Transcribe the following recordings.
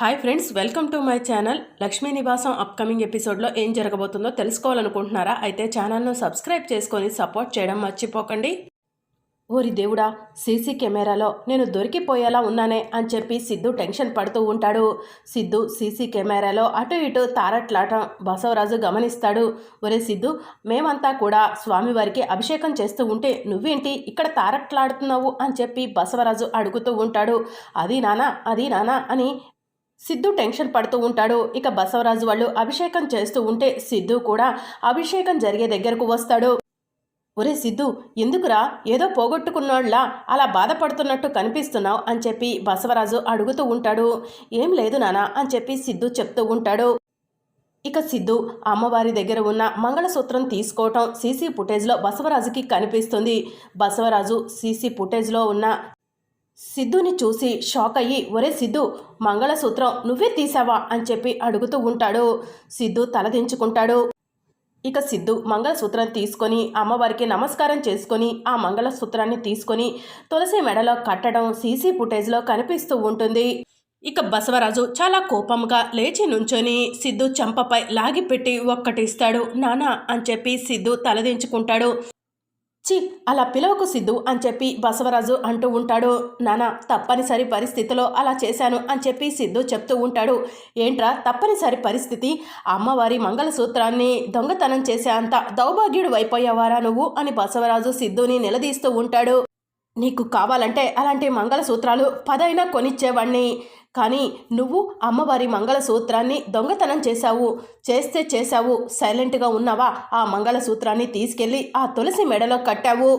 Hi friends welcome to my channel Lakshmi Nivasam upcoming ఎపిసోడ్లో ఏం జరగబోతుందో తెలుసుకోవాలనుకుంటున్నారా? అయితే ఛానల్ను సబ్స్క్రైబ్ చేసుకొని సపోర్ట్ చేయడం మర్చిపోకండి. ఓరి దేవుడా సీసీ కెమెరాలో నేను దొరికిపోయేలా ఉన్నానే అని చెప్పి సిద్ధు టెన్షన్ పడుతూ ఉంటాడు. సిద్ధు సీసీ కెమెరాలో అటు ఇటు తారట్లాటం బసవరాజు గమనిస్తాడు. ఒరే సిద్ధు మేమంతా కూడా స్వామివారికి అభిషేకం చేస్తూ ఉంటే నువ్వేంటి ఇక్కడ తారట్లాడుతున్నావు అని చెప్పి బసవరాజు అడుగుతూ ఉంటాడు. అది నానా అది నానా అని సిద్ధు టెన్షన్ పడుతూ ఉంటాడు. ఇక బసవరాజు వాళ్ళు అభిషేకం చేస్తూ ఉంటే సిద్ధు కూడా అభిషేకం జరిగే దగ్గరకు వస్తాడు. ఒరే సిద్ధు ఎందుకురా? ఏదో పోగొట్టుకున్నోళ్ళ అలా బాధపడుతున్నట్టు కనిపిస్తున్నావు అని చెప్పి బసవరాజు అడుగుతూ ఉంటాడు. ఏం లేదు నానా అని చెప్పి సిద్ధు చెప్తూ ఉంటాడు. ఇక సిద్ధు అమ్మవారి దగ్గర ఉన్న మంగళసూత్రం తీసుకోవటం సీసీ ఫుటేజ్లో బసవరాజుకి కనిపిస్తుంది. బసవరాజు సీసీ ఫుటేజ్లో ఉన్న సిద్ధుని చూసి షాక్ అయ్యి ఒరే సిద్ధు మంగళసూత్రం నువ్వే తీసావా? అని చెప్పి అడుగుతూ ఉంటాడు. సిద్ధు తలదించుకుంటాడు ఇక సిద్ధు మంగళసూత్రం తీసుకొని అమ్మవారికి నమస్కారం చేసుకొని ఆ మంగళసూత్రాన్ని తీసుకొని తులసి మెడలో కట్టడం సీసీ ఫుటేజ్లో కనిపిస్తూ ఉంటుంది. ఇక బసవరాజు చాలా కోపంగా లేచి నుంచొని సిద్ధు చెంపపై లాగిపెట్టి ఒక్కటిస్తాడు నానా అని చెప్పి సిద్ధు తలదించుకుంటాడు చి అలా పిలవకు సిద్ధు అని చెప్పి బసవరాజు అంటూ ఉంటాడు. నానా తప్పనిసరి పరిస్థితిలో అలా చేశాను అని చెప్పి సిద్ధు చెప్తూ ఉంటాడు. ఏంట్రా తప్పనిసరి పరిస్థితి? అమ్మవారి మంగళసూత్రాన్ని దొంగతనం చేసే అంత దౌభాగ్యుడు అయిపోయావారా నువ్వు అని బసవరాజు సిద్ధుని నిలదీస్తూ ఉంటాడు. నీకు కావాలంటే అలాంటి మంగళసూత్రాలు పదైనా కొనిచ్చేవాణ్ణి. కానీ నువ్వు అమ్మవారి మంగళసూత్రాన్ని దొంగతనం చేశావు. చేస్తే చేశావు. సైలెంట్గా ఉన్నావా? ఆ మంగళసూత్రాన్ని తీసుకెళ్ళి ఆ తులసి మెడలో కట్టావు.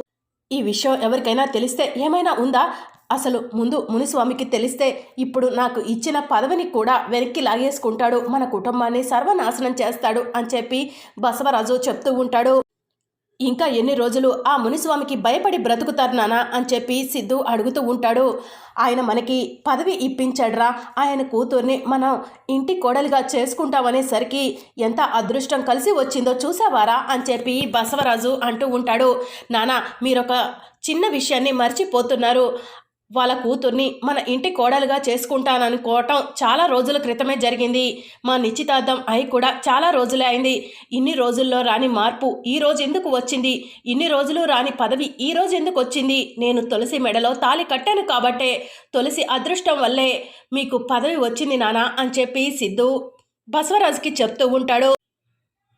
ఈ విషయం ఎవరికైనా తెలిస్తే ఏమైనా ఉందా? అసలు ముందు మునిస్వామికి తెలిస్తే ఇప్పుడు నాకు ఇచ్చిన పదవిని కూడా వెనక్కి లాగేసుకుంటాడు. మన కుటుంబాన్ని సర్వనాశనం చేస్తాడు అని చెప్పి బసవరాజు చెప్తూ ఉంటాడు. ఇంకా ఎన్ని రోజులు ఆ మునిస్వామికి భయపడి బ్రతుకుతారు నానా అని చెప్పి సిద్ధు అడుగుతూ ఉంటాడు. ఆయన మనకి పదవి ఇప్పించాడ్రా. ఆయన కూతుర్ని మనం ఇంటి కోడలిగా చేసుకుంటామనేసరికి ఎంత అదృష్టం కలిసి వచ్చిందో చూసావారా అని చెప్పి బసవరాజు అంటూ ఉంటాడు. నానా మీరొక చిన్న విషయాన్ని మర్చిపోతున్నారు. వాళ్ళ కూతుర్ని మన ఇంటి కోడలుగా చేసుకుంటాననుకోవటం చాలా రోజుల క్రితమే జరిగింది. మా నిశ్చితార్థం అయి కూడా చాలా రోజులే అయింది. ఇన్ని రోజుల్లో రాని మార్పు ఈ రోజు ఎందుకు వచ్చింది? ఇన్ని రోజులు రాని పదవి ఈ రోజు ఎందుకు వచ్చింది? నేను తులసి మెడలో తాలి కట్టాను కాబట్టే తులసి అదృష్టం వల్లే మీకు పదవి వచ్చింది నానా అని చెప్పి సిద్ధు బసవరాజుకి చెప్తూ ఉంటాడు.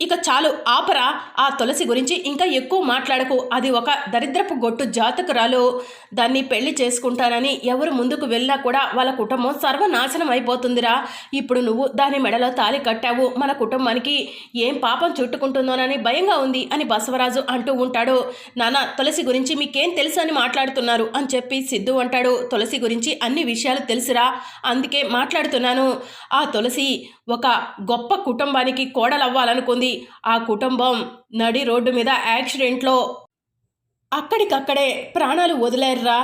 ఇక చాలు ఆపరా. ఆ తులసి గురించి ఇంకా ఎక్కువ మాట్లాడకు. అది ఒక దరిద్రపు గొట్టు జాతకురాలు. దాన్ని పెళ్ళి చేసుకుంటానని ఎవరు ముందుకు వెళ్ళినా కూడా వాళ్ళ కుటుంబం సర్వనాశనం అయిపోతుందిరా. ఇప్పుడు నువ్వు దాని మెడలో తాలి కట్టావు. మన కుటుంబానికి ఏం పాపం చుట్టుకుంటుందోనని భయంగా ఉంది అని బసవరాజు అంటూ ఉంటాడు. నాన్న తులసి గురించి మీకేం తెలుసు అని మాట్లాడుతున్నారు అని చెప్పి సిద్ధు అంటాడు. తులసి గురించి అన్ని విషయాలు తెలుసురా. అందుకే మాట్లాడుతున్నాను. ఆ తులసి ఒక గొప్ప కుటుంబానికి కోడలవ్వాలనుకుంది. ఆ కుటుంబం నడి రోడ్డు మీద యాక్సిడెంట్లో అక్కడికక్కడే ప్రాణాలు వదిలేర్రా.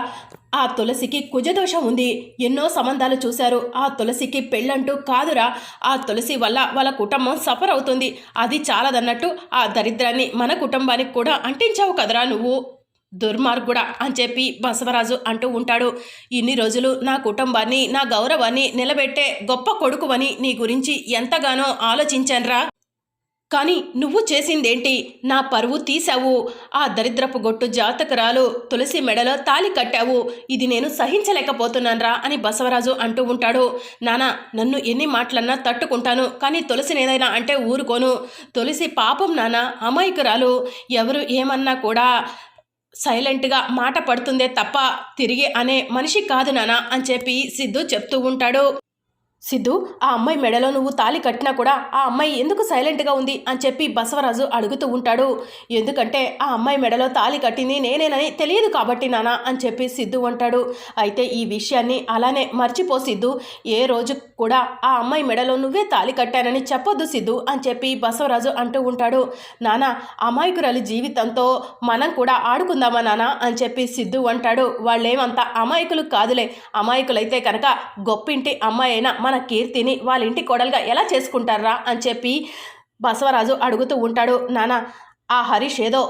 ఆ తులసికి కుజదోషం ఉంది. ఎన్నో సంబంధాలు చూశారు. ఆ తులసికి పెళ్ళంటూ కాదురా. ఆ తులసి వల్ల వాళ్ళ కుటుంబం సఫర్ అవుతుంది. అది చాలదన్నట్టు ఆ దరిద్రాన్ని మన కుటుంబానికి కూడా అంటించావు కదరా నువ్వు. దుర్మార్గుడా అని చెప్పి బసవరాజు అంటూ ఉంటాడు. ఇన్ని రోజులు నా కుటుంబాన్ని నా గౌరవాన్ని నిలబెట్టే గొప్ప కొడుకువని నీ గురించి ఎంతగానో ఆలోచించాన్రా. కానీ నువ్వు చేసిందేంటి? నా పరువు తీశావు. ఆ దరిద్రపు గొట్టు జాతకరాలు తులసి మెడలో తాలి కట్టావు. ఇది నేను సహించలేకపోతున్నానరా అని బసవరాజు అంటూ ఉంటాడు. నానా నన్ను ఎన్ని మాటలన్నా తట్టుకుంటాను కానీ తులసినేదైనా అంటే ఊరుకోను. తులసి పాపం నానా అమాయకురాలు. ఎవరు ఏమన్నా కూడా సైలెంట్గా మాట పడుతుందే తప్ప తిరిగి అనే మనిషి కాదు నానా అని చెప్పి సిద్ధు చెప్తూ ఉంటాడు. సిద్ధు ఆ అమ్మాయి మెడలో నువ్వు తాలి కట్టినా కూడా ఆ అమ్మాయి ఎందుకు సైలెంట్గా ఉంది? అని చెప్పి బసవరాజు అడుగుతూ ఉంటాడు. ఎందుకంటే ఆ అమ్మాయి మెడలో తాలి కట్టింది నేనేనని తెలియదు కాబట్టి నానా అని చెప్పి సిద్ధు అంటాడు. అయితే ఈ విషయాన్ని అలానే మర్చిపో సిద్ధు. ఏ రోజు కూడా ఆ అమ్మాయి మెడలో నువ్వే తాలి కట్టానని చెప్పొద్దు సిద్ధు అని చెప్పి బసవరాజు అంటూ ఉంటాడు. నానా అమాయకురాలి జీవితంతో మనం కూడా ఆడుకుందామా నానా? అని చెప్పి సిద్ధు అంటాడు. వాళ్ళేమంతా అమాయకులు కాదులే. అమాయకులైతే కనుక గొప్పింటి అమ్మాయి అయినా మన కీర్తిని వాళ్ళ ఇంటి కోడలుగా ఎలా చేసుకుంటారా అని చెప్పి బసవరాజు అడుగుతూ ఉంటాడు. నాన్న ఆ హరీష్ ఏదో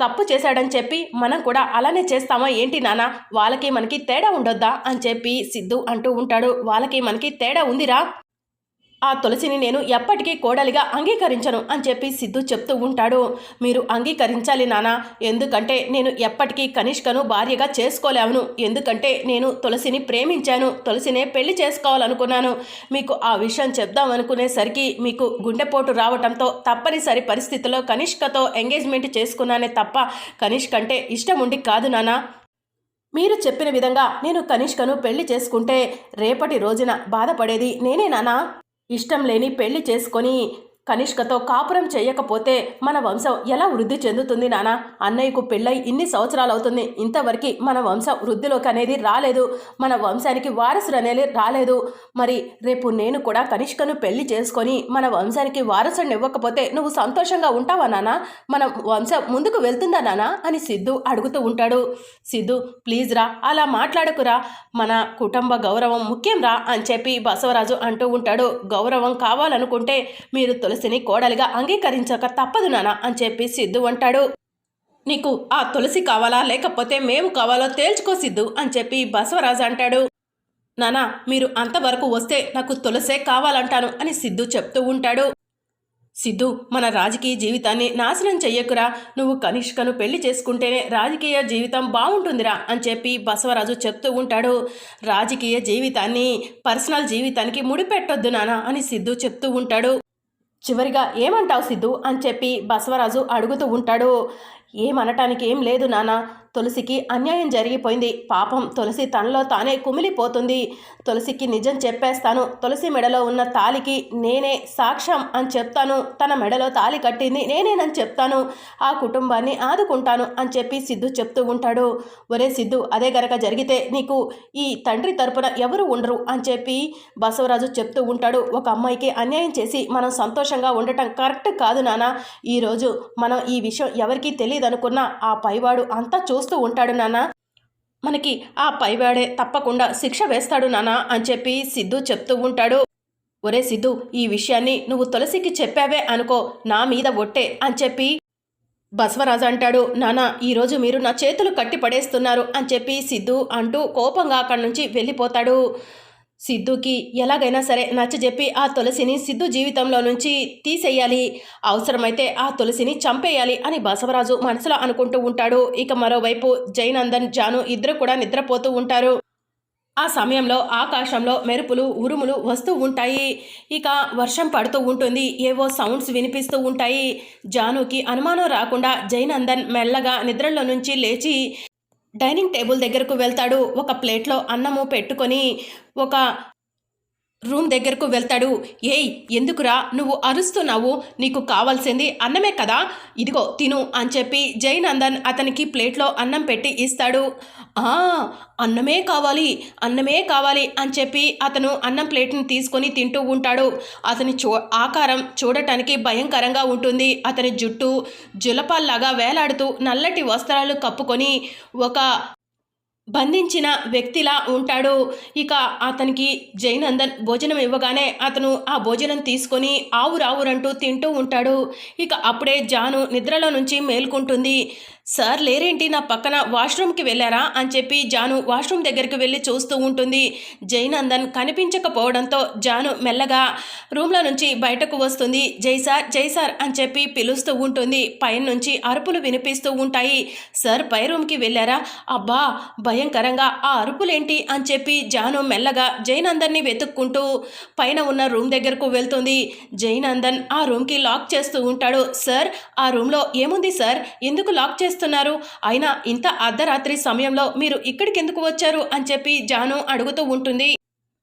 తప్పు చేశాడని చెప్పి మనం కూడా అలానే చేస్తామా ఏంటి నాన్న వాళ్ళకి మనకి తేడా ఉండొద్దా? అని చెప్పి సిద్ధు అంటూ ఉంటాడు. వాళ్ళకి మనకి తేడా ఉందిరా. ఆ తులసిని నేను ఎప్పటికీ కోడలిగా అంగీకరించను అని చెప్పి సిద్ధు చెప్తూ ఉంటాడు. మీరు అంగీకరించాలి నానా ఎందుకంటే నేను ఎప్పటికీ కనిష్కను భార్యగా చేసుకోలేవును. ఎందుకంటే నేను తులసిని ప్రేమించాను తులసినే పెళ్ళి చేసుకోవాలనుకున్నాను. మీకు ఆ విషయం చెప్దాం అనుకునేసరికి మీకు గుండెపోటు రావటంతో తప్పనిసరి పరిస్థితిలో కనిష్కతో ఎంగేజ్మెంట్ చేసుకున్నానే తప్ప కనిష్క అంటే ఇష్టం ఉండి కాదు నానా. మీరు చెప్పిన విధంగా నేను కనిష్కను పెళ్ళి చేసుకుంటే రేపటి రోజున బాధపడేది నేనే నానా. ఇష్టం లేని పెళ్ళి చేసుకొని కనిష్కతో కాపురం చేయకపోతే మన వంశం ఎలా వృద్ధి చెందుతుంది నానా? అన్నయ్యకు పెళ్ళై ఇన్ని సంవత్సరాలు అవుతుంది ఇంతవరకు మన వంశం వృద్ధిలోకి అనేది రాలేదు. మన వంశానికి వారసుడు అనేది రాలేదు. మరి రేపు నేను కూడా కనిష్కను పెళ్ళి చేసుకొని మన వంశానికి వారసుడిని ఇవ్వకపోతే నువ్వు సంతోషంగా ఉంటావా నానా? మన వంశం ముందుకు వెళ్తుందా నానా? అని సిద్ధు అడుగుతూ ఉంటాడు. సిద్ధు ప్లీజ్ రా అలా మాట్లాడకురా. మన కుటుంబ గౌరవం ముఖ్యం రా అని చెప్పి బసవరాజు అంటూ ఉంటాడు. గౌరవం కావాలనుకుంటే మీరు తులసిని కోడలిగా అంగీకరించక తప్పదు నానా అని చెప్పి సిద్ధు అంటాడు. నీకు ఆ తులసి కావాలా? లేకపోతే మేము కావాలో తేల్చుకో సిద్ధు అని చెప్పి బసవరాజు అంటాడు. నానా మీరు అంతవరకు వస్తే నాకు తులసే కావాలంటాను అని సిద్ధు చెప్తూ ఉంటాడు. సిద్ధు మన రాజకీయ జీవితాన్ని నాశనం చెయ్యకురా. నువ్వు కనిష్కను పెళ్ళి చేసుకుంటేనే రాజకీయ జీవితం బాగుంటుందిరా అని చెప్పి బసవరాజు చెప్తూ ఉంటాడు. రాజకీయ జీవితాన్ని పర్సనల్ జీవితానికి ముడిపెట్టొద్దు నానా అని సిద్ధు చెప్తూ ఉంటాడు. చివరిగా ఏమంటావు సిద్ధు అని చెప్పి బసవరాజు అడుగుతూ ఉంటాడు. ఏమనటానికి ఏం లేదు నాన్న తులసికి అన్యాయం జరిగిపోయింది. పాపం తులసి తనలో తానే కుమిలిపోతుంది. తులసికి నిజం చెప్పేస్తాను. తులసి మెడలో ఉన్న తాలికి నేనే సాక్ష్యం అని చెప్తాను. తన మెడలో తాలి కట్టింది నేనేనని చెప్తాను. ఆ కుటుంబాన్ని ఆదుకుంటాను అని చెప్పి సిద్ధు చెప్తూ ఉంటాడు. ఒరే సిద్ధు అదే గనక జరిగితే నీకు ఈ తండ్రి తరపున ఎవరు ఉండరు అని చెప్పి బసవరాజు చెప్తూ ఉంటాడు. ఒక అమ్మాయికి అన్యాయం చేసి మనం సంతోషంగా ఉండటం కరెక్ట్ కాదు నాన్న ఈరోజు మనం ఈ విషయం ఎవరికీ తెలియదు. అనుకున్నా ఆ పైవాడు అంతా చూస్తూ ఉంటాడు నాన్న. మనకి ఆ పైవాడే తప్పకుండా శిక్ష వేస్తాడు నానా అని చెప్పి సిద్ధు చెప్తూ ఉంటాడు. ఒరే సిద్ధు ఈ విషయాన్ని నువ్వు తులసికి చెప్పావే అనుకో నా మీద ఒట్టే అని చెప్పి బసవరాజు అంటాడు. నానా ఈరోజు మీరు నా చేతులు కట్టి పడేస్తున్నారు అని చెప్పి సిద్ధు అంటూ కోపంగా అక్కడి నుంచి వెళ్ళిపోతాడు. సిద్ధుకి ఎలాగైనా సరే నచ్చజెప్పి ఆ తులసిని సిద్ధు జీవితంలో నుంచి తీసేయాలి. అవసరమైతే ఆ తులసిని చంపేయాలి అని బసవరాజు మనసులో అనుకుంటూ ఉంటాడు. ఇక మరోవైపు జైనందన్ జాను ఇద్దరు కూడా నిద్రపోతూ ఉంటారు. ఆ సమయంలో ఆకాశంలో మెరుపులు ఉరుములు వస్తూ ఉంటాయి. ఇక వర్షం పడుతూ ఉంటుంది. ఏవో సౌండ్స్ వినిపిస్తూ ఉంటాయి. జానుకి అనుమానం రాకుండా జైనందన్ మెల్లగా నిద్రలో నుంచి లేచి డైనింగ్ టేబుల్ దగ్గరకు వెళ్తాడు. ఒక ప్లేట్లో అన్నము పెట్టుకొని ఒక రూమ్ దగ్గరకు వెళ్తాడు. ఏయ్ ఎందుకురా నువ్వు అరుస్తున్నావు? నీకు కావాల్సింది అన్నమే కదా? ఇదిగో తిను అని చెప్పి జైనందన్ అతనికి ప్లేట్లో అన్నం పెట్టి ఇస్తాడు. ఆ అన్నమే కావాలి అన్నమే కావాలి అని చెప్పి అతను అన్నం ప్లేట్ని తీసుకొని తింటూ ఉంటాడు. అతని చూ ఆకారం చూడటానికి భయంకరంగా ఉంటుంది. అతని జుట్టు జులపాల్లాగా వేలాడుతూ నల్లటి వస్త్రాలు కప్పుకొని ఒక బంధించిన వ్యక్తిలా ఉంటాడు. ఇక అతనికి జైనందన్ భోజనం ఇవ్వగానే అతను ఆ భోజనం తీసుకొని ఆవురావురంటూ తింటూ ఉంటాడు. ఇక అప్పుడే జాను నిద్రలో నుంచి మేల్కొంటుంది. సార్ లేరేంటి? నా పక్కన వాష్రూమ్కి వెళ్ళారా? అని చెప్పి జాను వాష్రూమ్ దగ్గరికి వెళ్ళి చూస్తూ ఉంటుంది. జైనందన్ కనిపించకపోవడంతో జాను మెల్లగా రూమ్లో నుంచి బయటకు వస్తుంది. జై సార్ జై సార్ అని చెప్పి పిలుస్తూ ఉంటుంది. పైన నుంచి అరుపులు వినిపిస్తూ ఉంటాయి. సార్ పై రూమ్కి వెళ్ళారా? అబ్బా భయంకరంగా ఆ అరుపులేంటి? అని చెప్పి జాను మెల్లగా జైనందన్ని వెతుక్కుంటూ పైన ఉన్న రూమ్ దగ్గరకు వెళ్తుంది. జైనందన్ ఆ రూమ్కి లాక్ చేస్తూ ఉంటాడు. సార్ ఆ రూమ్లో ఏముంది సార్? ఎందుకు లాక్ చేస్తున్నారు. అయినా ఇంత అర్ధరాత్రి సమయంలో మీరు ఇక్కడికి ఎందుకు వచ్చారు? అని చెప్పి జాను అడుగుతూ ఉంటుంది.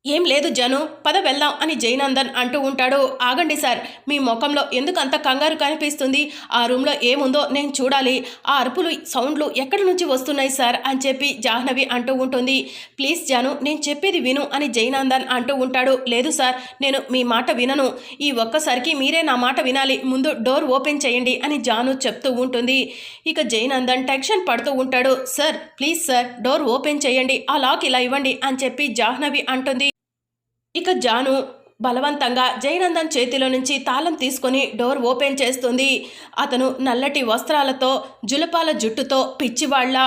ఏం లేదు జను పద వెళ్దాం అని జైనందన్ అంటూ ఉంటాడు. ఆగండి సార్ మీ ముఖంలో ఎందుకు అంత కంగారు కనిపిస్తుంది? ఆ రూమ్లో ఏముందో నేను చూడాలి. ఆ అరుపులు సౌండ్లు ఎక్కడి నుంచి వస్తున్నాయి సార్? అని చెప్పి జాహ్నవి అంటూ ఉంటుంది. ప్లీజ్ జాను నేను చెప్పేది విను అని జైనందన్ అంటూ ఉంటాడు. లేదు సార్ నేను మీ మాట వినను. ఈ ఒక్కసారికి మీరే నా మాట వినాలి. ముందు డోర్ ఓపెన్ చేయండి అని జాను చెప్తూ ఉంటుంది. ఇక జైనందన్ టెన్షన్ పడుతూ ఉంటాడు. Sir please sir door open చేయండి. ఆ లాక్ ఇలా ఇవ్వండి అని చెప్పి జాహ్నవి అంటుంది. ఇక జాను బలవంతంగా జయనందన్ చేతిలో నుంచి తాళం తీసుకొని డోర్ ఓపెన్ చేస్తుంది. అతను నల్లటి వస్త్రాలతో జులపాల జుట్టుతో పిచ్చివాళ్ళ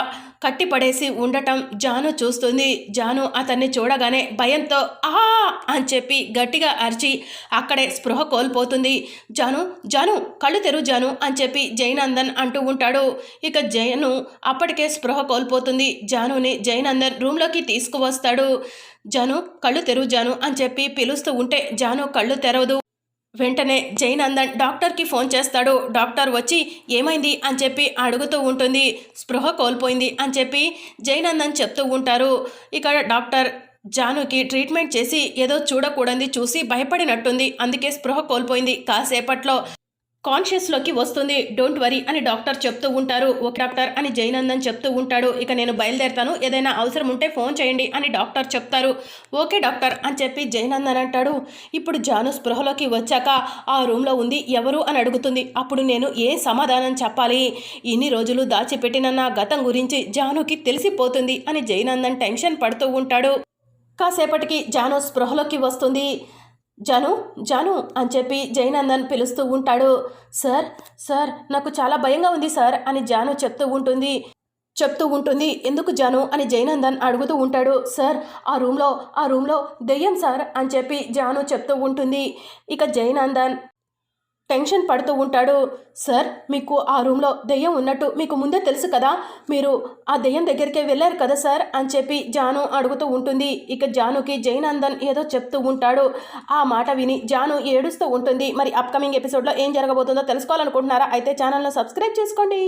కట్టిపడేసి ఉండటం జాను చూస్తుంది. జాను అతన్ని చూడగానే భయంతో ఆ అని చెప్పి గట్టిగా అరిచి అక్కడే స్పృహ కోల్పోతుంది. జాను జాను కళ్ళు తెరు జాను అని చెప్పి జైనందన్ అంటూ ఉంటాడు. ఇక జయను అప్పటికే స్పృహ కోల్పోతుంది. జానుని జైనందన్ రూమ్లోకి తీసుకువస్తాడు. జాను కళ్ళు తెరువు జాను అని చెప్పి పిలుస్తూ ఉంటే జాను కళ్ళు తెరవదు. వెంటనే జైనందన్ డాక్టర్కి ఫోన్ చేస్తాడు. డాక్టర్ వచ్చి ఏమైంది? అని చెప్పి అడుగుతూ ఉంటుంది. స్పృహ కోల్పోయింది అని చెప్పి జైనందన్ చెప్తూ ఉంటారు. ఇక్కడ డాక్టర్ జానుకి ట్రీట్మెంట్ చేసి ఏదో చూడకూడని చూసి భయపడినట్టుంది. అందుకే స్పృహ కోల్పోయింది కాసేపట్లో. కాన్షియస్లోకి వస్తుంది. డోంట్ వరీ అని డాక్టర్ చెప్తూ ఉంటారు. ఒక డాక్టర్ అని జైనందన్ చెప్తూ ఉంటాడు. ఇక నేను బయలుదేరుతాను. ఏదైనా అవసరం ఉంటే ఫోన్ చేయండి అని డాక్టర్ చెప్తారు. ఓకే డాక్టర్ అని చెప్పి జైనందన్ అంటాడు. ఇప్పుడు జాను స్పృహలోకి వచ్చాక ఆ రూమ్లో ఉంది. ఎవరు అని అడుగుతుంది. అప్పుడు నేను ఏ సమాధానం చెప్పాలి? ఇన్ని రోజులు దాచిపెట్టిన నా గతం గురించి జానుకి తెలిసిపోతుంది అని జైనందన్ టెన్షన్ పడుతూ ఉంటాడు. కాసేపటికి జాను స్పృహలోకి వస్తుంది. జాను జాను అని చెప్పి జయనందన్ పిలుస్తూ ఉంటాడు. సార్ సార్ నాకు చాలా భయంగా ఉంది సార్ అని జాను చెప్తూ ఉంటుంది. చెప్తూ ఉంటుంది. ఎందుకు జాను అని జయనందన్ అడుగుతూ ఉంటాడు. సార్ ఆ రూమ్లో ఆ రూమ్లో దెయ్యం సార్ అని చెప్పి జాను చెప్తూ ఉంటుంది. ఇక జయనందన్ టెన్షన్ పడుతూ ఉంటాడు. సార్ మీకు ఆ రూమ్లో దెయ్యం ఉన్నట్టు మీకు ముందే తెలుసు కదా. మీరు ఆ దెయ్యం దగ్గరికే వెళ్ళారు కదా సార్? అని చెప్పి జాను అడుగుతూ ఉంటుంది. ఇక జానుకి జైనందన్ ఏదో చెప్తూ ఉంటాడు. ఆ మాట విని జాను ఏడుస్తూ ఉంటుంది. మరి అప్కమింగ్ ఎపిసోడ్లో ఏం జరగబోతుందో తెలుసుకోవాలనుకుంటున్నారా? అయితే ఛానల్ను సబ్స్క్రైబ్ చేసుకోండి.